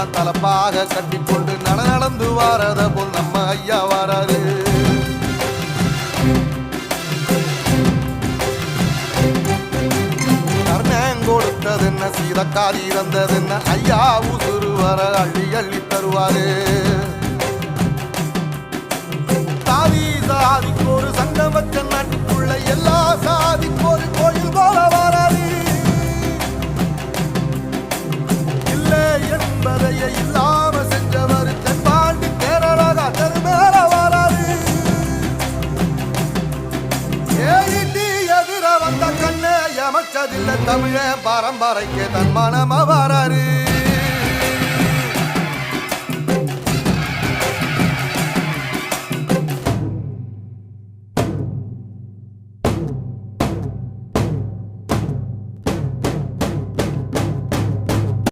தான் தலப்பாக கட்டிக்கொண்டு நட நடந்து வாரத போல் நம்ம ஐயா வாராரு. கொடுத்தது என்ன சீதக்காரி இறந்தது என்ன ஐயா உசுறு வர அள்ளி அள்ளி தருவாரு. என்பதையே இல்லாம செஞ்சவர் தென்பாண்டி கேரளா தெரு மேல எதிர வந்த கண்ணே எமச்சதில்லை தமிழ பரம்பரைக்கு தன் மனம வராரு.